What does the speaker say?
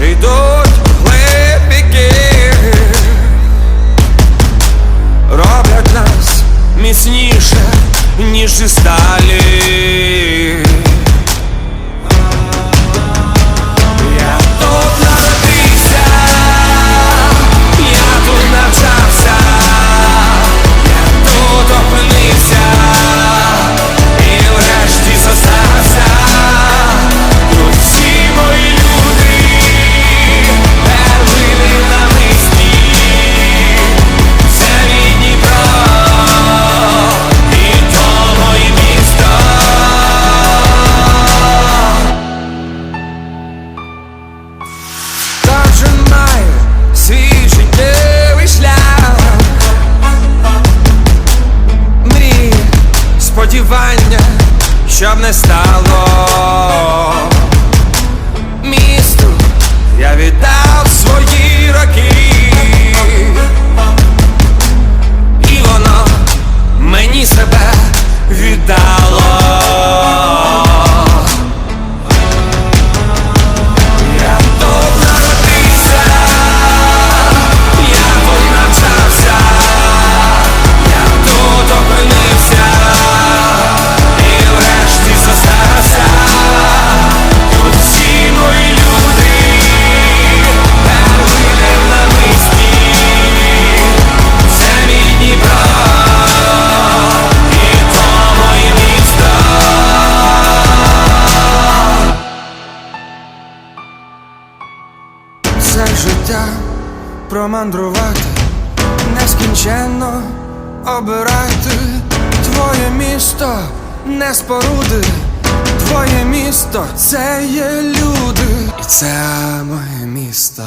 Чи йдуть глибіки, роблять нас міцніше, ніж і сталі. кохання, щоб не стало. Життя промандрувати, нескінченно обирати твоє місто, не споруди, твоє місто це є люди, і це моє місто.